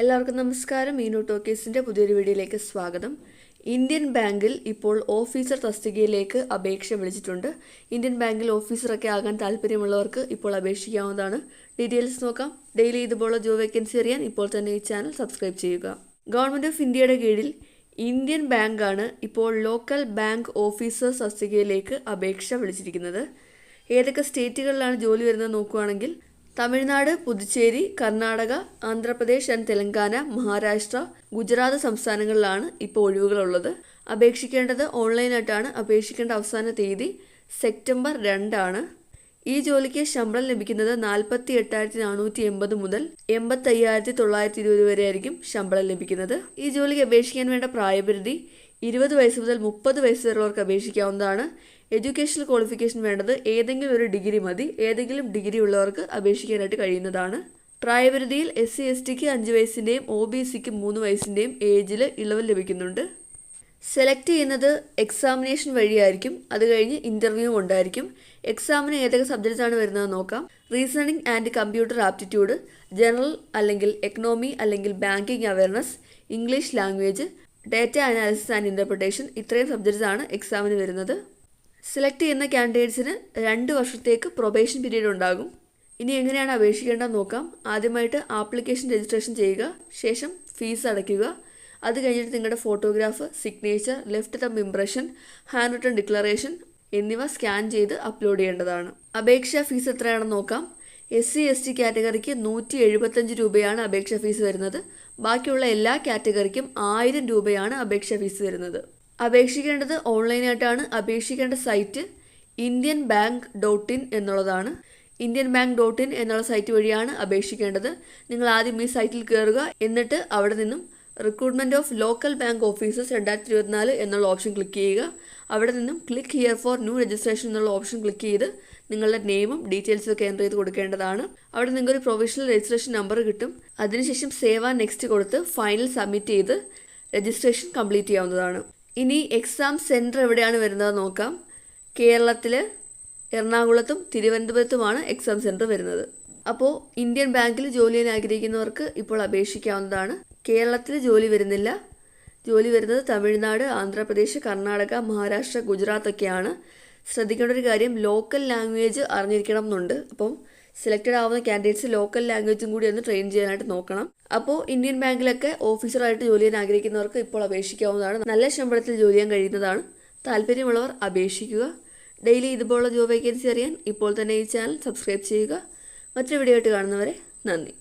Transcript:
എല്ലാവർക്കും നമസ്കാരം. മീനു ടോക്കീസിന്റെ പുതിയൊരു വീഡിയോയിലേക്ക് സ്വാഗതം. ഇന്ത്യൻ ബാങ്കിൽ ഇപ്പോൾ ഓഫീസർ തസ്തികയിലേക്ക് അപേക്ഷ വിളിച്ചിട്ടുണ്ട്. ഇന്ത്യൻ ബാങ്കിൽ ഓഫീസറൊക്കെ ആകാൻ താല്പര്യമുള്ളവർക്ക് ഇപ്പോൾ അപേക്ഷിക്കാവുന്നതാണ്. ഡീറ്റെയിൽസ് നോക്കാം. ഡെയിലി ഇതുപോലുള്ള ജോബ് വേക്കൻസി അറിയാൻ ഇപ്പോൾ തന്നെ ഈ ചാനൽ സബ്സ്ക്രൈബ് ചെയ്യുക. ഗവൺമെന്റ് ഓഫ് ഇന്ത്യയുടെ കീഴിൽ ഇന്ത്യൻ ബാങ്കാണ് ഇപ്പോൾ ലോക്കൽ ബാങ്ക് ഓഫീസേഴ്സ് തസ്തികയിലേക്ക് അപേക്ഷ വിളിച്ചിരിക്കുന്നത്. ഏതൊക്കെ സ്റ്റേറ്റുകളിലാണ് ജോലി വരുന്നത് നോക്കുകയാണെങ്കിൽ തമിഴ്നാട് പുതുച്ചേരി കർണാടക ആന്ധ്രാപ്രദേശ് ആൻഡ് തെലങ്കാന മഹാരാഷ്ട്ര ഗുജറാത്ത് സംസ്ഥാനങ്ങളിലാണ് ഇപ്പോൾ ഒഴിവുകളുള്ളത്. അപേക്ഷിക്കേണ്ടത് ഓൺലൈനായിട്ടാണ്. അപേക്ഷിക്കേണ്ട അവസാന തീയതി സെപ്റ്റംബർ രണ്ടാണ്. ഈ ജോലിക്ക് ശമ്പളം ലഭിക്കുന്നത് നാൽപ്പത്തി എട്ടായിരത്തി നാനൂറ്റി എൺപത് മുതൽ എൺപത്തി അയ്യായിരത്തി തൊള്ളായിരത്തി ഇരുപത് വരെ ആയിരിക്കും ശമ്പളം ലഭിക്കുന്നത്. ഈ ജോലിക്ക് അപേക്ഷിക്കാൻ വേണ്ട പ്രായപരിധി ഇരുപത് വയസ്സ് മുതൽ മുപ്പത് വയസ്സ് വരെയുള്ളവർക്ക് അപേക്ഷിക്കാവുന്നതാണ്. എഡ്യൂക്കേഷണൽ ക്വാളിഫിക്കേഷൻ വേണ്ടത് ഏതെങ്കിലും ഒരു ഡിഗ്രി മതി. ഏതെങ്കിലും ഡിഗ്രി ഉള്ളവർക്ക് അപേക്ഷിക്കാനായിട്ട് കഴിയുന്നതാണ്. പ്രായപരിധിയിൽ എസ് സി എസ് ടിക്ക് അഞ്ച് വയസ്സിന്റെയും ഒ ബി സിക്ക് മൂന്ന് വയസ്സിന്റെയും ഏജിൽ ഇളവ് ലഭിക്കുന്നുണ്ട്. സെലക്ട് ചെയ്യുന്നത് എക്സാമിനേഷൻ വഴിയായിരിക്കും. അത് കഴിഞ്ഞ് ഇന്റർവ്യൂ ഉണ്ടായിരിക്കും. എക്സാമിന് ഏതൊക്കെ സബ്ജക്റ്റാണ് വരുന്നത് നോക്കാം. Reasoning and computer aptitude general അല്ലെങ്കിൽ എക്കണോമി അല്ലെങ്കിൽ banking awareness English language data analysis and interpretation ഇത്രയും സബ്ജക്ട്സ് ആണ് എക്സാമിന് വരുന്നത്. സെലക്ട് ചെയ്യുന്ന കാൻഡിഡേറ്റ്സിന് രണ്ട് വർഷത്തേക്ക് പ്രൊബേഷൻ പീരീഡ് ഉണ്ടാകും. ഇനി എങ്ങനെയാണ് അപേക്ഷിക്കേണ്ടതെന്ന് നോക്കാം. ആദ്യമായിട്ട് ആപ്ലിക്കേഷൻ രജിസ്ട്രേഷൻ ചെയ്യുക ശേഷം ഫീസ് അടയ്ക്കുക. അത് കഴിഞ്ഞിട്ട് നിങ്ങളുടെ photograph signature left thumb impression hand written declaration എന്നിവ സ്കാൻ ചെയ്ത് അപ്ലോഡ് ചെയ്യേണ്ടതാണ്. അപേക്ഷാ ഫീസ് എത്രയാണെന്ന് നോക്കാം. എസ് സി എസ് ടി കാറ്റഗറിക്ക് നൂറ്റി എഴുപത്തഞ്ച് രൂപയാണ് അപേക്ഷാ ഫീസ് വരുന്നത്. ബാക്കിയുള്ള എല്ലാ കാറ്റഗറിക്കും ആയിരം രൂപയാണ് അപേക്ഷ ഫീസ് വരുന്നത്. അപേക്ഷിക്കേണ്ടത് ഓൺലൈനായിട്ടാണ്. അപേക്ഷിക്കേണ്ട site Indian bank dot in എന്നുള്ളതാണ്. ഇന്ത്യൻ ബാങ്ക് ഡോട്ട് ഇൻ എന്നുള്ള സൈറ്റ് വഴിയാണ് അപേക്ഷിക്കേണ്ടത്. നിങ്ങൾ ആദ്യം ഈ സൈറ്റിൽ കയറുക. എന്നിട്ട് അവിടെ നിന്നും recruitment of local bank officers രണ്ടായിരത്തി ഇരുപത്തിനാല് എന്നുള്ള ഓപ്ഷൻ ക്ലിക്ക് ചെയ്യുക. അവിടെ നിന്നും click here for new registration എന്നുള്ള ഓപ്ഷൻ ക്ലിക്ക് ചെയ്ത് നിങ്ങളുടെ നെയിമും ഡീറ്റെയിൽസും ഒക്കെ എന്റർ ചെയ്ത് കൊടുക്കേണ്ടതാണ്. അവിടെ നിങ്ങൾക്ക് ഒരു പ്രൊവിഷണൽ രജിസ്ട്രേഷൻ നമ്പർ കിട്ടും. അതിനുശേഷം സേവ് നെക്സ്റ്റ് കൊടുത്ത് ഫൈനൽ സബ്മിറ്റ് ചെയ്ത് രജിസ്ട്രേഷൻ കംപ്ലീറ്റ് ചെയ്യാവുന്നതാണ്. ഇനി എക്സാം സെന്റർ എവിടെയാണ് വരുന്നത് നോക്കാം. കേരളത്തിൽ എറണാകുളത്തും തിരുവനന്തപുരത്തുമാണ് എക്സാം സെന്റർ വരുന്നത്. അപ്പോൾ ഇന്ത്യൻ ബാങ്കിൽ ജോലി ചെയ്യാൻ ആഗ്രഹിക്കുന്നവർക്ക് ഇപ്പോൾ അപേക്ഷിക്കാവുന്നതാണ്. കേരളത്തിൽ ജോലി വരുന്നില്ല. ജോലി വരുന്നത് തമിഴ്നാട് ആന്ധ്രാപ്രദേശ് കർണാടക മഹാരാഷ്ട്ര ഗുജറാത്ത് ഒക്കെയാണ്. ശ്രദ്ധിക്കേണ്ട ഒരു കാര്യം ലോക്കൽ ലാംഗ്വേജ് അറിഞ്ഞിരിക്കണം എന്നുണ്ട് അപ്പം സെലക്റ്റഡ് ആവുന്ന കാൻഡിഡേറ്റ്സ് ലോക്കൽ ലാംഗ്വേജും കൂടി ഒന്ന് ട്രെയിൻ ചെയ്യാനായിട്ട് നോക്കണം. അപ്പോൾ ഇന്ത്യൻ ബാങ്കിലൊക്കെ ഓഫീസറായിട്ട് ജോലി ചെയ്യാൻ ആഗ്രഹിക്കുന്നവർക്ക് ഇപ്പോൾ അപേക്ഷിക്കാവുന്നതാണ്. നല്ല ശമ്പളത്തിൽ ജോലി ചെയ്യാൻ കഴിയുന്നതാണ്. താല്പര്യമുള്ളവർ അപേക്ഷിക്കുക. ഡെയിലി ഇതുപോലുള്ള ജോബ് വേക്കൻസി അറിയാൻ ഇപ്പോൾ തന്നെ ഈ ചാനൽ സബ്സ്ക്രൈബ് ചെയ്യുക. മറ്റൊരു വീഡിയോ ആയിട്ട് കാണുന്നവരെ നന്ദി.